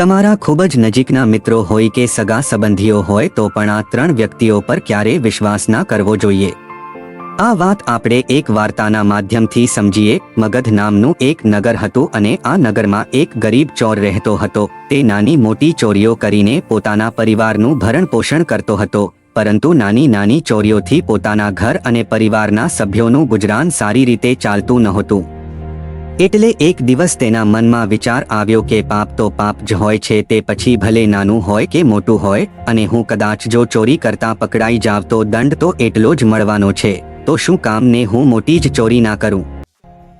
તમારા ખૂબ જ નજીકના મિત્રો હોય કે સગા સંબંધીઓ હોય તો પણ આ ત્રણ વ્યક્તિઓ પર ક્યારેય વિશ્વાસ ના કરવો જોઈએ? આ વાત આપણે એક વાર્તાના માધ્યમથી સમજીએ. મગધ નામનું એક નગર હતું અને આ નગરમાં એક ગરીબ ચોર રહેતો હતો. તે નાની મોટી ચોરીઓ કરીને પોતાના પરિવારનું ભરણ પોષણ કરતો હતો. પરંતુ નાની નાની ચોરીઓથી પોતાના ઘર અને પરિવારના સભ્યોનું ગુજરાન સારી રીતે ચાલતું નહોતું. એટલે એક દિવસ તેના મનમાં વિચાર આવ્યો કે પાપ તો પાપ જ હોય છે, તે પછી ભલે નાનું હોય કે મોટું હોય, અને હું કદાચ જો ચોરી કરતા પકડાઈ જાવ તો દંડ તો એટલો જ મળવાનો છે, તો શું કામને હું મોટી જ ચોરી ના કરું?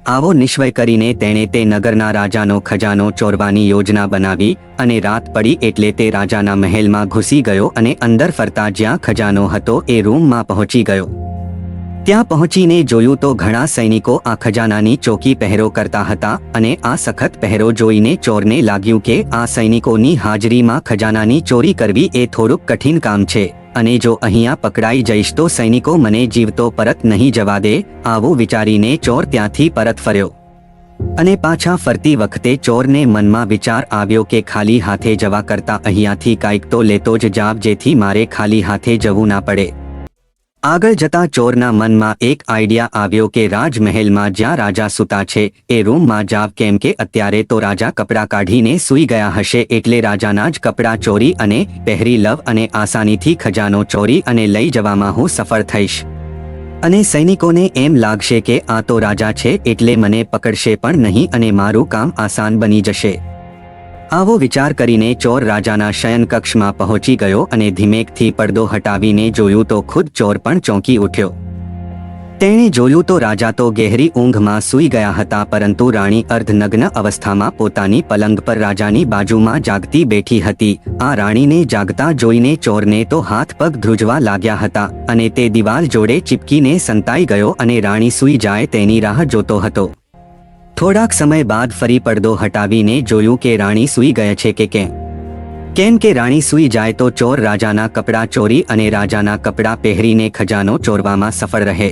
આવો નિશ્ચય કરીને તેણે તે નગરના રાજાનો ખજાનો ચોરવાની યોજના બનાવી અને રાત પડી એટલે તે રાજાના મહેલમાં ઘૂસી ગયો અને અંદર ફરતા જ્યાં ખજાનો હતો એ રૂમમાં પહોંચી ગયો. ત્યાં પહોંચીને જોયું તો ઘણા સૈનિકો આ ખજાનાની ચોકી પહેરો કરતા હતા અને આ સખત પહેરો જોઈને ચોરને લાગ્યું કે આ સૈનિકોની હાજરીમાં ખજાનાની ચોરી કરવી એ થોડુંક કઠિન કામ છે. અને જો અહીંયા પકડાઈ જઈશ તો સૈનિકો મને જીવતો પરત નહીં જવા દે, આવું વિચારીને ચોર ત્યાંથી પરત ફર્યો. અને પાછા ફરતી વખતે ચોરને મનમાં વિચાર આવ્યો કે ખાલી હાથે જવા કરતા અહીંયાથી કાંઈક તો લેતો જ જાવ જેથી મારે ખાલી હાથે જવું ના પડે. આગળ જતા ચોરના મનમાં એક આઈડિયા આવ્યો કે રાજમહેલમાં જ્યાં રાજા સૂતા છે, એ રૂમમાં જાવ કેમ કે અત્યારે તો રાજા કપડાં કાઢીને સૂઈ ગયા હશે એટલે રાજાના જ કપડાં ચોરી અને પહેરી લવ અને આસાનીથી ખજાનો ચોરી અને લઈ જવામાં હું સફળ થઈશ. અને સૈનિકોને એમ લાગશે કે આ તો રાજા છે એટલે મને પકડશે પણ નહીં અને મારું કામ આસાન બની જશે. આવો વિચાર કરીને ચોર રાજાના શયન કક્ષમાં પહોંચી ગયો અને ધીમેકથી પડદો હટાવીને જોયું તો ખુદ ચોર પણ ચોંકી ઉઠ્યો. તેણે જોયું તો રાજા તો ગહેરી ઊંઘમાં સૂઈ ગયા હતા પરંતુ રાણી અર્ધનગ્ન અવસ્થામાં પોતાની પલંગ પર રાજાની બાજુમાં જાગતી બેઠી હતી. આ રાણીને જાગતા જોઈને ચોરને તો હાથ પગ ધ્રુજવા લાગ્યા હતા અને તે દિવાલ જોડે ચીપકીને સંતાઈ ગયો અને રાણી સૂઈ જાય તેની રાહ જોતો હતો. થોડાક સમય બાદ ફરી પડદો હટાવીને જોયું કે રાણી સૂઈ ગયા છે કે કેમ. કેમ કે રાણી સૂઈ જાય તો ચોર રાજાના કપડાં ચોરી અને રાજાના કપડાં પહેરીને ખજાનો ચોરવામાં સફળ રહે.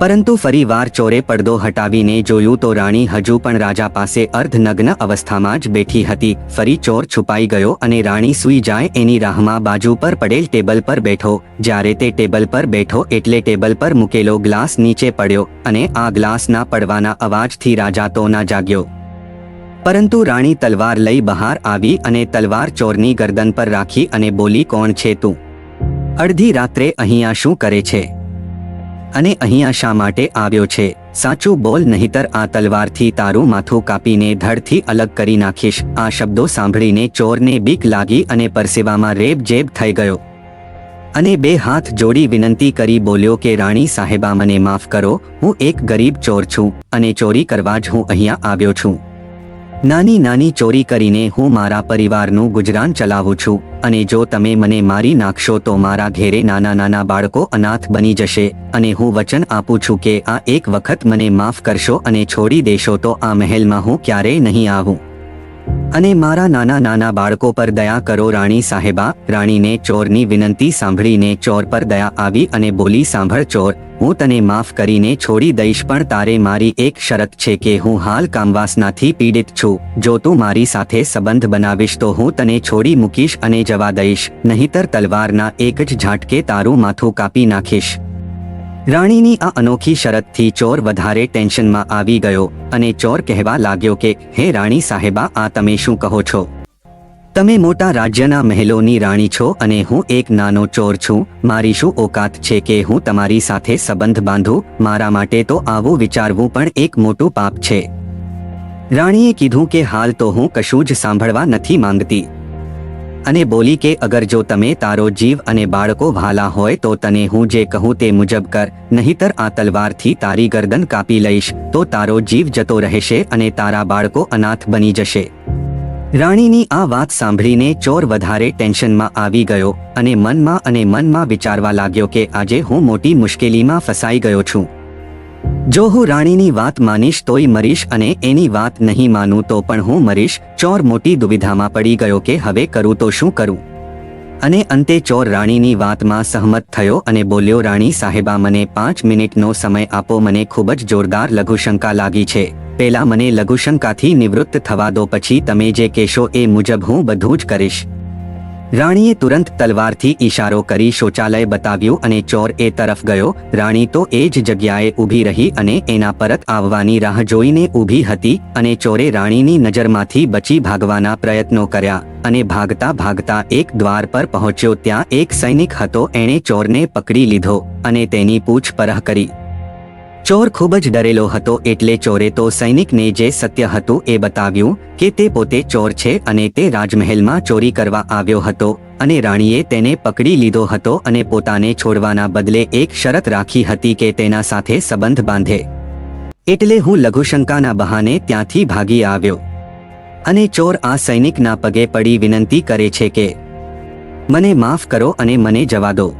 પરંતુ ફરી વાર ચોરે પડદો હટાવીને જોયું તો રાણી હજુ પણ રાજા પાસે અર્ધનગ્ન અવસ્થામાં જ બેઠી હતી. ફરી ચોર છુપાઈ ગયો અને રાણી સૂઈ જાય એની રાહમાં બાજુ પર પડેલ ટેબલ પર બેઠો. જ્યારે તે ટેબલ પર બેઠો એટલે ટેબલ પર મૂકેલો ગ્લાસ નીચે પડ્યો અને આ ગ્લાસના પડવાના અવાજથી રાજા તો ના જાગ્યો. પરંતુ રાણી તલવાર લઈ બહાર આવી અને તલવાર ચોરની ગરદન પર રાખી અને બોલી, કોણ છે તું? અડધી રાત્રે અહીંયા શું કરે છે? અને અહીંયા શા માટે આવ્યો છે? સાચું બોલ નહીતર આ તલવારથી તારું માથું કાપીને ધડથી અલગ કરી નાખીશ. આ શબ્દો સાંભળીને ચોરને બીક લાગી અને પરસેવામાં રેબ જેબ થઈ ગયો. અને બે હાથ જોડી વિનંતી કરી બોલ્યો કે, રાણી સાહેબા, મને માફ કરો. હું એક ગરીબ ચોર છું અને ચોરી કરવા જ હું અહીંયા આવ્યો છું. નાની નાની ચોરી કરીને હું મારા પરિવારનું ગુજરાન ચલાવું છું, અને જો તમે મને મારી નાખશો તો મારા ઘેરે નાના નાના બાળકો અનાથ બની જશે, અને હું વચન આપું છું કે આ એક વખત મને માફ કરશો અને છોડી દેશો તો આ મહેલમાં હું ક્યારેય નહીં આવું. અને મારા નાના નાના બાળકો પર દયા કરો રાણી સાહેબા, રાણીને ચોરની વિનંતી સાંભળીને ચોર પર દયા આવી અને બોલી, સાંભળ ચોર, હું તને માફ કરીને છોડી દઈશ, પણ તારે મારી એક શરત છે કે હું હાલ કામવાસનાથી પીડિત છું. જો તું મારી સાથે સંબંધ બનાવીશ, તો હું તને છોડી મૂકીશ અને જવા દઈશ. નહીતર તલવારના એક જ ઝાટકે તારું માથું કાપી નાખીશ. રાણીની આ અનોખી શરતથી ચોર વધારે ટેન્શનમાં આવી ગયો અને ચોર કહેવા લાગ્યો કે, હે રાણી સાહેબા, આ તમે શું કહો છો? તમે મોટા રાજ્યના મહેલોની રાણી છો અને હું એક નાનો ચોર છું. મારી શું ઓકાત છે કે હું તમારી સાથે સંબંધ બાંધું? મારા માટે તો આવું વિચારવું પણ એક મોટું પાપ છે. રાણીએ કીધું કે, હાલ તો હું કશું જ સાંભળવા નથી માંગતી. અને બોલી કે, અગર જો તમે તારો જીવ અને બાળકો વાલા હોય, તો તને હું જે કહું તે મુજબ કર, નહીતર આ તલવારથી તારી ગરદન કાપી લઈશ, તો તારો જીવ જતો રહેશે અને તારા બાળકો અનાથ બની જશે. રાણીની આ વાત સાંભળીને ચોર વધારે ટેન્શનમાં આવી ગયો અને મનમાં અને મનમાં વિચારવા લાગ્યો કે, આજે હું મોટી મુશ્કેલીમાં ફસાઈ ગયો છું. જો હું રાણીની વાત માનીશ તોય મરીશ અને એની વાત નહીં માનું તો પણ હું મરીશ. ચોર મોટી દુવિધામાં પડી ગયો કે હવે કરું તો શું કરું? અને અંતે ચોર રાણીની વાતમાં સહમત થયો અને બોલ્યો, રાણી સાહેબા, મને પાંચ મિનિટનો સમય આપો, મને ખૂબ જ જોરદાર લઘુશંકા લાગી છે. પહેલા મને લઘુશંકાથી નિવૃત્ત થવા દો, પછી તમે જે કહેશો એ મુજબ હું બધું જ કરીશ. રાણીએ તુરંત તલવારથી ઈશારો કરી શૌચાલય બતાવ્યું અને ચોર એ તરફ ગયો. રાણી તો એ જ જગ્યાએ ઊભી રહી અને એના પરત આવવાની રાહ જોઈને ઊભી હતી અને ચોરે રાણીની નજરમાંથી બચી ભાગવાના પ્રયત્નો કર્યા અને ભાગતા ભાગતા એક દ્વાર પર પહોંચ્યો. ત્યાં એક સૈનિક હતો. એણે ચોરને પકડી લીધો અને તેની પૂછપરછ કરી. ચોર ખૂબ જ ડરેલો હતો એટલે ચોરે તો સૈનિકને જે સત્ય હતું એ બતાવ્યું કે તે પોતે ચોર છે અને તે રાજમહેલમાં ચોરી કરવા આવ્યો હતો અને રાણીએ તેને પકડી લીધો હતો અને પોતાને છોડવાના બદલે એક શરત રાખી હતી કે તેના સાથે સંબંધ બાંધે. એટલે હું લઘુશંકાના બહાને ત્યાંથી ભાગી આવ્યો. અને ચોર આ સૈનિકના પગે પડી વિનંતી કરે છે કે, મને માફ કરો અને મને જવા દો.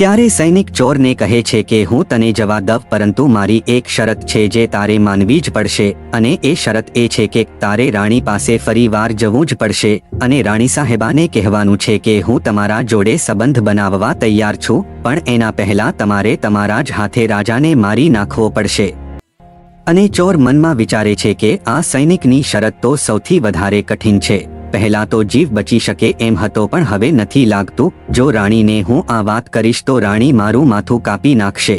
ત્યારે સૈનિક ચોરને કહે છે કે હું તને જવા દઉં, પરંતુ મારી એક શરત છે જે તારે માનવી જ પડશે, અને એ શરત એ છે કે તારે રાણી પાસે ફરી વાર જવું જ પડશે, અને રાણી સાહેબાને કહેવાનું છે કે હું તમારા જોડે સંબંધ બનાવવા તૈયાર છું, પણ એના પહેલા તમારે તમારા જ હાથે રાજાને મારી નાખવો પડશે. અને ચોર મનમાં વિચારે છે કે આ સૈનિકની શરત તો સૌથી વધારે કઠિન છે. પહેલા તો જીવ બચી શકે એમ હતો પણ હવે નથી લાગતું. જો રાણીને હું આ વાત કરીશ તો રાણી મારું માથું કાપી નાખશે.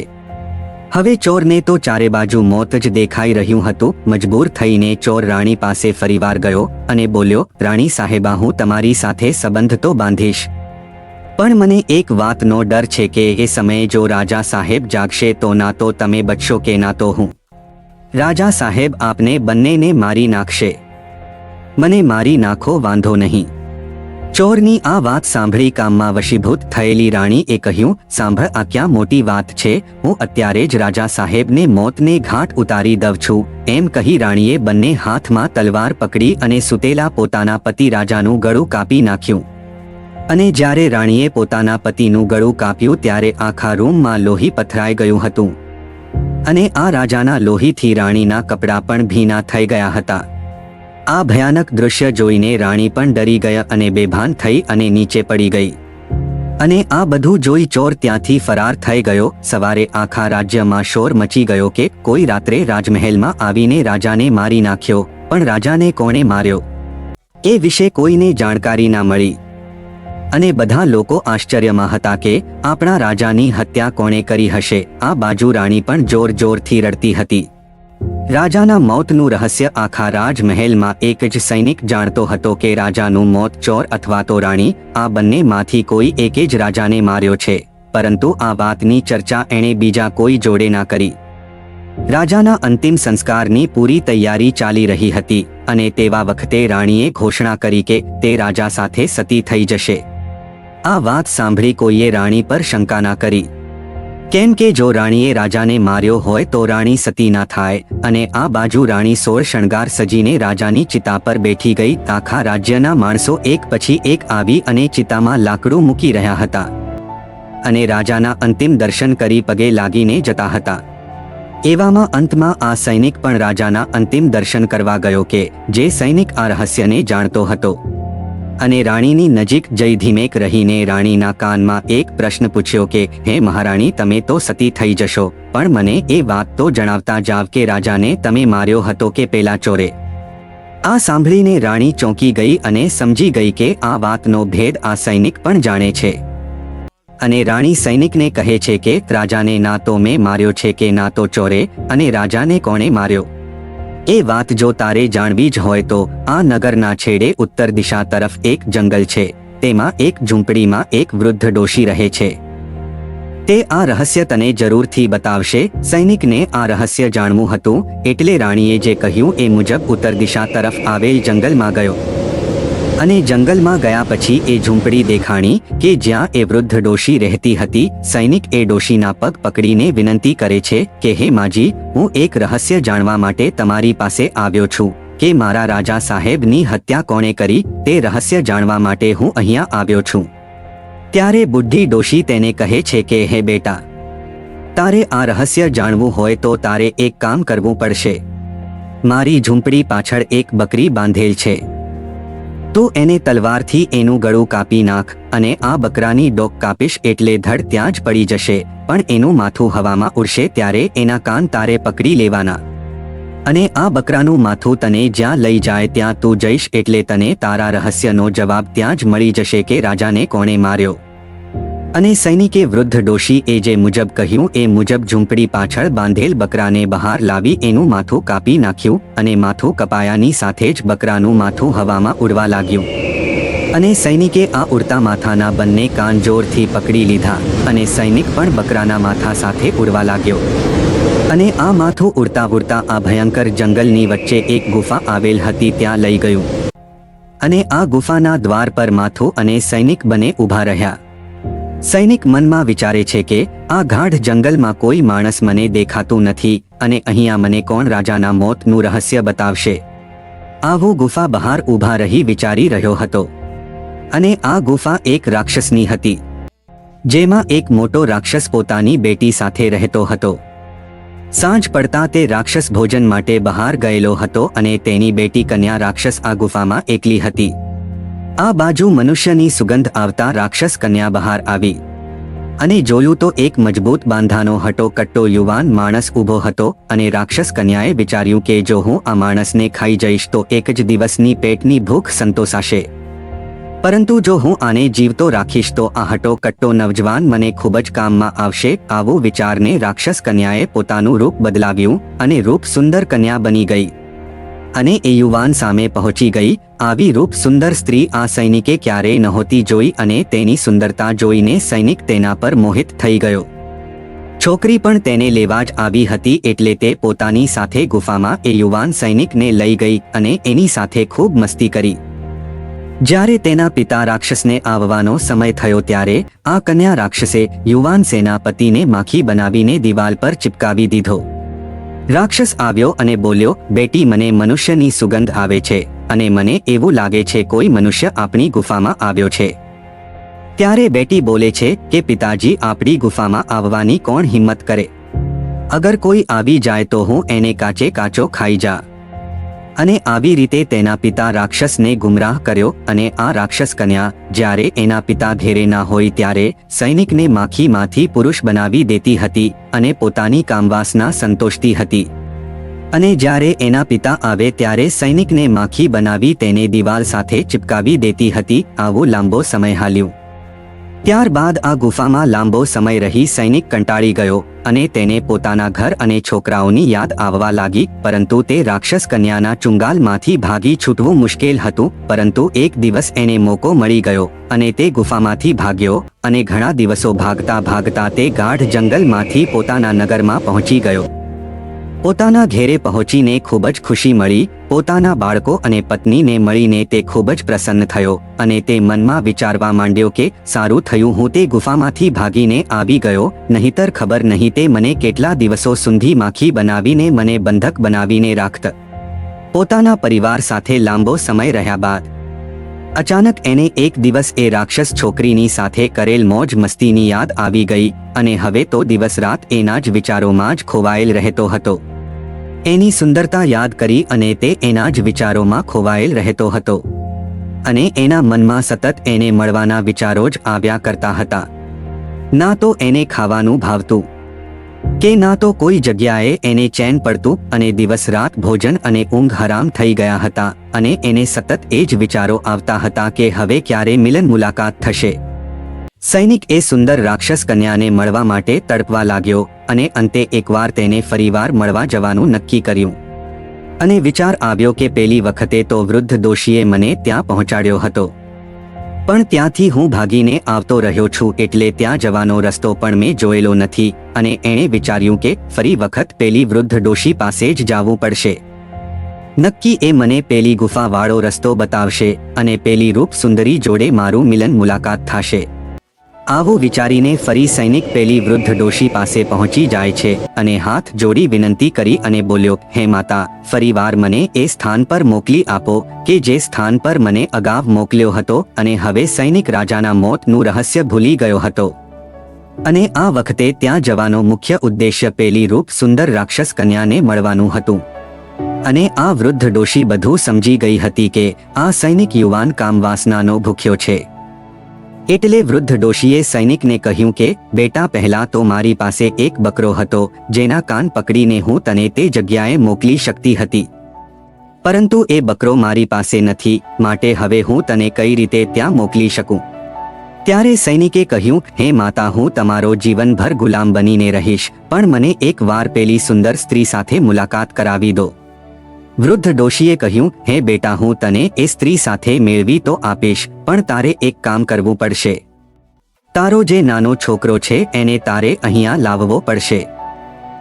હવે ચોરને તો ચારે બાજુ મોત જ દેખાઈ રહ્યું હતું. મજબૂર થઈને ચોર રાણી પાસે ફરીવાર ગયો અને બોલ્યો, રાણી સાહેબા, હું તમારી સાથે સંબંધ તો બાંધીશ. પણ મને એક વાતનો ડર છે કે એ સમયે જો રાજા સાહેબ જાગશે તો ના તો તમે બચશો કે ના તો હું. રાજા સાહેબ આપને બંનેને મારી નાખશે. મને મારી નાખો વાંધો નહીં. ચોરની આ વાત સાંભળી કામમાં વશીભૂત થયેલી રાણીએ કહ્યું, સાંભળ, આ ક્યાં મોટી વાત છે? હું અત્યારે જ રાજા સાહેબને મોતને ઘાટ ઉતારી દઉં છું. એમ કહી રાણીએ બંને હાથમાં તલવાર પકડી અને સુતેલા પોતાના પતિ રાજાનું ગળું કાપી નાખ્યું. અને જ્યારે રાણીએ પોતાના પતિનું ગળું કાપ્યું ત્યારે આખા રૂમમાં લોહી પથરાઈ ગયું હતું. અને આ રાજાના લોહીથી રાણીના કપડાં પણ ભીના થઈ ગયા હતા. આ ભયાનક દૃશ્ય જોઈને રાણી પણ ડરી ગયા અને બેભાન થઈ અને નીચે પડી ગઈ. અને આ બધું જોઈ ચોર ત્યાંથી ફરાર થઈ ગયો. સવારે આખા રાજ્યમાં શોર મચી ગયો કે કોઈ રાત્રે રાજમહેલમાં આવીને રાજાને મારી નાખ્યો, પણ રાજાને કોણે માર્યો? એ વિશે કોઈને જાણકારી ના મળી. અને બધા લોકો આશ્ચર્યમાં હતા કે આપણા રાજાની હત્યા કોણે કરી હશે. આ બાજુ રાણી પણ જોર જોરથી રડતી હતી. રાજાના મોતનું રહસ્ય આખા રાજમહેલમાં એક જ સૈનિક જાણતો હતો કે રાજાનું મોત ચોર અથવા તો રાણી, આ બંનેમાંથી કોઈ એકે જ રાજાને માર્યો છે. પરંતુ આ વાતની ચર્ચા એણે બીજા કોઈ જોડે ના કરી. રાજાના અંતિમ સંસ્કારની પૂરી તૈયારી ચાલી રહી હતી અને તેવા વખતે રાણીએ ઘોષણા કરી કે તે રાજા સાથે સતી થઈ જશે. આ વાત સાંભળી કોઈએ રાણી પર શંકા ના કરી. કેમ કે જો રાણીએ રાજાને માર્યો હોય તો રાણી સતી ના થાય અને આ બાજુ રાણી સોળ શણગાર સજીને રાજાની ચિતા પર બેઠી ગઈ આખા રાજ્યના માણસો એક પછી એક આવી અને ચિતામાં લાકડું મૂકી રહ્યા હતા અને રાજાના અંતિમ દર્શન કરી પગે લાગીને જતા હતા. એવામાં અંતમાં આ સૈનિક પણ રાજાના અંતિમ દર્શન કરવા ગયો કે જે સૈનિક આ રહસ્યને જાણતો હતો. અને રાણીની નજીક જઈ ધીમેક રહીને રાણીના કાનમાં એક પ્રશ્ન પૂછ્યો કે, હે મહારાણી, તમે તો સતી થઈ જશો, પણ મને એ વાત તો જણાવતા જાવ કે રાજાને તમે માર્યો હતો કે પેલા ચોરે. આ સાંભળીને રાણી ચોંકી ગઈ અને સમજી ગઈ કે આ વાતનો ભેદ આ સૈનિક પણ જાણે છે. અને રાણી સૈનિકને કહે છે કે, રાજાને ના તો મેં માર્યો છે કે ના તો ચોરે, અને રાજાને કોણે માર્યો? એ વાત જો તારે જાણવી જ હોય તો આ નગરના છેડે ઉત્તર દિશા તરફ એક જંગલ છે. તેમાં એક ઝૂંપડીમાં એક વૃદ્ધ ડોશી રહે છે. તે આ રહસ્ય તને જરૂરથી બતાવશે. સૈનિકને આ રહસ્ય જાણવું હતું, એટલે રાણીએ જે કહ્યું એ મુજબ ઉત્તર દિશા તરફ આવેલ જંગલમાં ગયો. અને જંગલમાં ગયા પછી એ ઝૂંપડી દેખાણી કે જ્યાં એ વૃદ્ધ ડોશી રહેતી હતી, સૈનિક એ ડોશીના પગ પકડીને વિનંતી કરે છે કે, હે માજી, હું એક રહસ્ય જાણવા માટે તમારી પાસે આવ્યો છું કે મારા રાજા સાહેબની હત્યા કોણે કરી તે રહસ્ય જાણવા માટે હું અહીંયા આવ્યો છું. ત્યારે બુદ્ધિ ડોશી તેને કહે છે કે, હે બેટા, તારે આ રહસ્ય જાણવું હોય તો તારે એક કામ કરવું પડશે. મારી ઝૂંપડી પાછળ એક બકરી બાંધેલ છે. તો એને તલવારથી એનું ગળું કાપી નાખ અને આ બકરાની ડોક કાપીશ એટલે ધડ ત્યાં જ પડી જશે, પણ એનું માથું હવામાં ઉડશે ત્યારે એના કાન તારે પકડી લેવાના. અને આ બકરાનું માથું તને જ્યાં લઈ જાય ત્યાં તું જઈશ એટલે તને તારા રહસ્યનો જવાબ ત્યાં જ મળી જશે કે રાજાને કોણે માર્યો. અને સૈનિકે વૃદ્ધ ડોશી એ જે મુજબ કહ્યું, એ મુજબ ઝૂંપડી પાછળ બાંધેલ બકરાને બહાર લાવી એનું માથું કાપી નાખ્યું અને માથું કપાયાની સાથે જ બકરાનું માથું હવામાં ઉડવા લાગ્યું. અને સૈનિકે આ ઉડતા માથાના બંને કાન જોરથી પકડી લીધા અને સૈનિક પણ બકરાના માથા સાથે ઉડવા લાગ્યો. અને આ માથું ઉડતા ઉડતા આ ભયંકર જંગલની વચ્ચે એક ગુફા આવેલ હતી ત્યાં લઈ ગયું. અને આ ગુફાના દ્વાર પર માથું અને સૈનિક બને ઊભા રહ્યા. સૈનિક મનમાં વિચારે છે કે, આ ગાઢ જંગલમાં કોઈ માણસ મને દેખાતું નથી અને અહીંયા મને કોણ રાજાના મોતનું રહસ્ય બતાવશે. આવો ગુફા બહાર ઊભા રહી વિચારી રહ્યો હતો. અને આ ગુફા એક રાક્ષસની હતી. જેમાં એક મોટો રાક્ષસ પોતાની બેટી સાથે રહેતો હતો. સાંજ પડતા તે રાક્ષસ ભોજન માટે બહાર ગયેલો હતો અને તેની બેટી કન્યા રાક્ષસ આ ગુફામાં એકલી હતી. આ બાજુ મનુષ્યની સુગંધ આવતા રાક્ષસ કન્યા બહાર આવી. અને જોયું તો એક મજબૂત બાંધાનો હટો કટ્ટો યુવાન માણસ ઊભો હતો અને રાક્ષસ કન્યાએ વિચાર્યું કે જો હું આ માણસને ખાઈ જઈશ તો એક જ દિવસની પેટની ભૂખ સંતોષાશે. પરંતુ જો હું આને જીવતો રાખીશ તો આ હટો કટ્ટો નવજવાન મને ખૂબ જ કામમાં આવશે આવો વિચારને રાક્ષસ કન્યાએ પોતાનું રૂપ બદલાવ્યું અને રૂપ સુંદર કન્યા બની ગઈ. અને એ યુવાન સામે પહોંચી ગઈ. આવી રૂપ સુંદર સ્ત્રી આ સૈનિકે ક્યારેય નહોતી જોઈ અને તેની સુંદરતા જોઈને સૈનિક તેના પર મોહિત થઈ ગયો. છોકરી પણ તેને લેવા જ આવી હતી એટલે તે પોતાની સાથે ગુફામાં એ યુવાન સૈનિકને લઈ ગઈ અને એની સાથે ખૂબ મસ્તી કરી. જ્યારે તેના પિતા રાક્ષસને આવવાનો સમય થયો ત્યારે આ કન્યા રાક્ષસે યુવાન સેનાપતિને માખી બનાવીને દિવાલ પર ચિપકાવી દીધો. રાક્ષસ આવ્યો અને બોલ્યો, બેટી, મને મનુષ્યની સુગંધ આવે છે અને મને એવું લાગે છે કોઈ મનુષ્ય આપણી ગુફામાં આવ્યો છે. ત્યારે બેટી બોલે છે કે, પિતાજી, આપણી ગુફામાં આવવાની કોણ હિંમત કરે? અગર કોઈ આવી જાય તો હું એને કાચે કાચો ખાઈ જા. અને આવી રીતે તેના પિતા રાક્ષસને ગુમરાહ કર્યો અને આ રાક્ષસ કન્યા જ્યારે એના પિતા ઘેરે ના હોય ત્યારે સૈનિકને માખીમાંથી પુરુષ બનાવી દેતી હતી અને પોતાની કામવાસના સંતોષતી હતી. અને જ્યારે એના પિતા આવે ત્યારે સૈનિકને માખી બનાવી તેને દિવાલ સાથે ચિપકાવી દેતી હતી, આવો લાંબો સમય હાલ્યું. ત્યારબાદ આ ગુફામાં લાંબો સમય રહી સૈનિક કંટાળી ગયો અને તેને પોતાના ઘર અને છોકરાઓની યાદ આવવા લાગી, પરંતુ તે રાક્ષસ કન્યાના ચુંગાલમાંથી ભાગી છૂટવું મુશ્કેલ હતું, પરંતુ એક દિવસ એને મોકો મળી ગયો અને તે ગુફામાંથી ભાગ્યો અને ઘણા દિવસો ભાગતા ભાગતા તે ગાઢ જંગલમાંથી પોતાના નગરમાં પહોંચી ગયો. પોતાના ઘેરે પહોંચીને ખૂબ જ ખુશી મળી, પોતાના બાળકો અને પત્નીને મળીને તે ખૂબ જ પ્રસન્ન થયો અને તે મનમાં વિચારવા માંડ્યો કે, સારું થયું હું તે ગુફામાંથી ભાગીને આવી ગયો, નહીતર ખબર નહીં તે મને કેટલા દિવસો સુધી માખી બનાવીને મને બંધક બનાવીને રાખત. પોતાના પરિવાર સાથે લાંબો સમય રહ્યા બાદ અચાનક એને એક દિવસ એ રાક્ષસ છોકરીની સાથે કરેલ મોજ મસ્તીની યાદ આવી ગઈ અને હવે તો દિવસ રાત એના જ વિચારોમાં જ ખોવાયેલ રહેતો હતો. એની સુંદરતા યાદ કરી અને તે એના જ વિચારોમાં ખોવાયેલ રહેતો હતો. અને એના મનમાં સતત એને મળવાના વિચારો જ આવ્યા કરતા હતા. ના તો એને ખાવાનું ભાવતું કે ના તો કોઈ જગ્યાએ એને ચેન પડતું અને દિવસ રાત ભોજન અને ઊંઘ હરામ થઈ ગયા હતા અને એને સતત એ જ વિચારો આવતા હતા કે હવે ક્યારે મિલન મુલાકાત થશે. સૈનિક એ સુંદર રાક્ષસ કન્યાને મળવા માટે તડપવા લાગ્યો અને અંતે એકવાર તેને ફરીવાર મળવા જવાનું નક્કી કર્યું. અને વિચાર આવ્યો કે પેલી વખતે તો વૃદ્ધ દોશીએ મને ત્યાં પહોંચાડ્યો હતો. પણ ત્યાંથી હું ભાગીને આવતો રહ્યો છું એટલે ત્યાં જવાનો રસ્તો પણ મેં જોયેલો નથી અને એણે વિચાર્યું કે ફરી વખત પેલી વૃદ્ધ ડોશી પાસે જ જવું પડશે. નક્કી એ મને પેલી ગુફાવાળો રસ્તો બતાવશે અને પેલી રૂપ સુંદરી જોડે મારું મિલન મુલાકાત થશે. આવું વિચારીને ફરી સૈનિક પેલી વૃદ્ધ ડોશી પાસે પહોંચી જાય છે અને હાથ જોડી વિનંતી કરી અને બોલ્યો, હે માતા ફરીવાર મને એ સ્થાન પર મોકલી આપો, કે જે સ્થાન પર મને અગાઉ મોકલ્યો હતો અને હવે સૈનિક રાજાના મોતનું રહસ્ય ભૂલી ગયો હતો. અને આ વખતે ત્યાં જવાનો મુખ્ય ઉદ્દેશ્ય પેલી રૂપ સુંદર રાક્ષસ કન્યાને મળવાનું હતું. અને આ વૃદ્ધ ડોશી બધું સમજી ગઈ હતી કે આ સૈનિક યુવાન કામવાસનાનો ભૂખ્યો છે. એટલે વૃદ્ધ ડોશીએ સૈનિકને કહ્યું કે, બેટા, પહેલા તો મારી પાસે એક બકરો હતો, જેના કાન પકડીને હું તને તે જગ્યાએ મોકલી શકતી હતી. પરંતુ એ બકરો મારી પાસે નથી, માટે હવે હું તને કઈ રીતે ત્યાં મોકલી શકું? ત્યારે સૈનિકે કહ્યું, હે માતા, હું તમારો જીવનભર ગુલામ બનીને રહીશ, પણ મને એક વાર પેલી સુંદર સ્ત્રી સાથે મુલાકાત કરાવી દો. વૃદ્ધ ડોશીએ કહ્યું, હે બેટા, હું તને એ સ્ત્રી સાથે મેળવી તો આપીશ, પણ તારે એક કામ કરવું પડશે. તારો જે નાનો છોકરો છે, એને તારે અહીંયા લાવવો પડશે.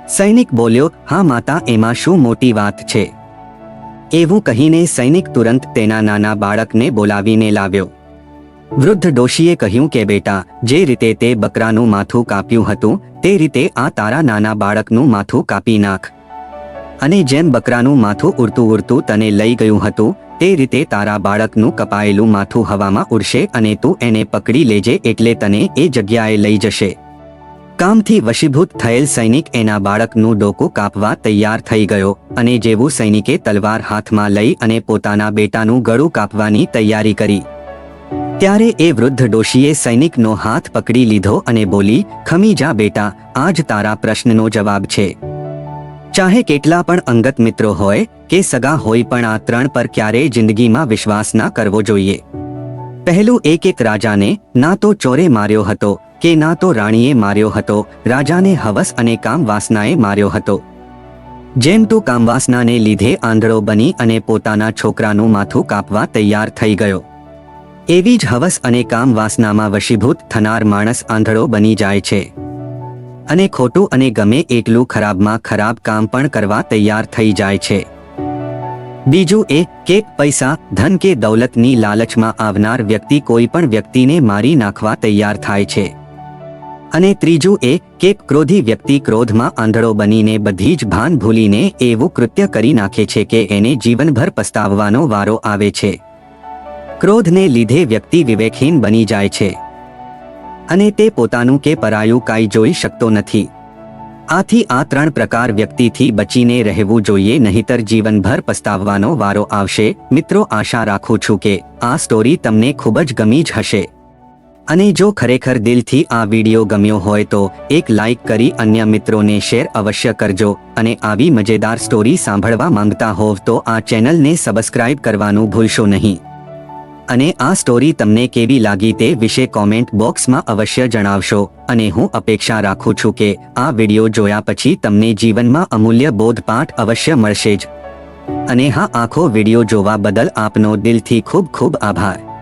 સૈનિક બોલ્યો, હા, માતા, એમાં શું મોટી વાત છે? એવું કહીને સૈનિક તુરંત તેના નાના બાળકને બોલાવીને લાવ્યો. વૃદ્ધ ડોશીએ કહ્યું કે, બેટા, જે રીતે તે બકરાનું માથું કાપ્યું હતું, તે રીતે આ તારા નાના બાળકનું માથું કાપી નાખ. અને જેમ બકરાનું માથું ઉડતું ઉડતું તને લઈ ગયું હતું, તે રીતે તારા બાળકનું કપાયેલું માથું હવામાં ઉડશે અને તું એને પકડી લેજે એટલે તને એ જગ્યાએ લઈ જશે. કામથી વશીભૂત થયેલ સૈનિક એના બાળકનું ડોકું કાપવા તૈયાર થઈ ગયો અને જેવું સૈનિકે તલવાર હાથમાં લઈ અને પોતાના બેટાનું ગળું કાપવાની તૈયારી કરી. ત્યારે એ વૃદ્ધ ડોશીએ સૈનિકનો હાથ પકડી લીધો અને બોલી ખમી જા બેટા, આજ તારા પ્રશ્નનો જવાબ છે. ચાહે કેટલા પણ અંગત મિત્રો હોય, કે સગા હોય પણ આ ત્રણ પર ક્યારેય જિંદગીમાં વિશ્વાસ ના કરવો જોઈએ. પહેલું એક એક રાજાને, ના તો ચોરે માર્યો હતો, કે ના તો રાણીએ માર્યો હતો, રાજાને હવસ અને કામ વાસનાએ માર્યો હતો. જેમ તો કામવાસનાને લીધે આંધળો બની અને પોતાના છોકરાનું માથું કાપવા તૈયાર થઈ ગયો. એવી જ હવસ અને કામ વાસનામાં વશીભૂત થનાર માણસ આંધળો બની જાય છે. અને ખોટું અને ગમે એટલું ખરાબમાં ખરાબ કામ પણ કરવા તૈયાર થઈ જાય છે. બીજું એ કે પૈસા, ધન કે દૌલતની લાલચમાં આવનાર વ્યક્તિ કોઈ પણ વ્યક્તિને મારી નાખવા તૈયાર થાય છે. અને ત્રીજું એ કે ક્રોધી વ્યક્તિ ક્રોધમાં આંધળો બનીને બધી જ ભાન ભૂલીને એવું કૃત્ય કરી નાખે છે કે એને જીવનભર પસ્તાવવાનો વારો આવે છે. ક્રોધને લીધે વ્યક્તિ વિવેકહીન બની જાય છે. અને તે પોતાનું કે પરાયું કાંઈ જોઈ શકતો નથી. આથી આ ત્રણ પ્રકાર વ્યક્તિથી બચીને રહેવું જોઈએ, નહીતર જીવનભર પસ્તાવવાનો વારો આવશે. મિત્રો, આશા રાખું છું કે આ સ્ટોરી તમને ખૂબ જ ગમી જ હશે. અને જો ખરેખર દિલથી આ વિડિયો ગમ્યો હોય તો એક લાઈક કરી અન્ય મિત્રોને શેર અવશ્ય કરજો. અને આવી મજેદાર સ્ટોરી સાંભળવા માંગતા હોવ તો આ ચેનલને સબસ્ક્રાઇબ કરવાનું ભૂલશો નહીં. અને આ સ્ટોરી તમને કેવી લાગી તે વિશે કોમેન્ટ બોક્સમાં અવશ્ય જણાવશો. અને હું અપેક્ષા રાખું છું કે આ વિડિયો જોયા પછી તમને જીવનમાં અમૂલ્ય બોધપાઠ અવશ્ય મળશે જ. અને હા, આખો વિડિયો જોવા બદલ આપનો દિલથી ખૂબ ખૂબ આભાર.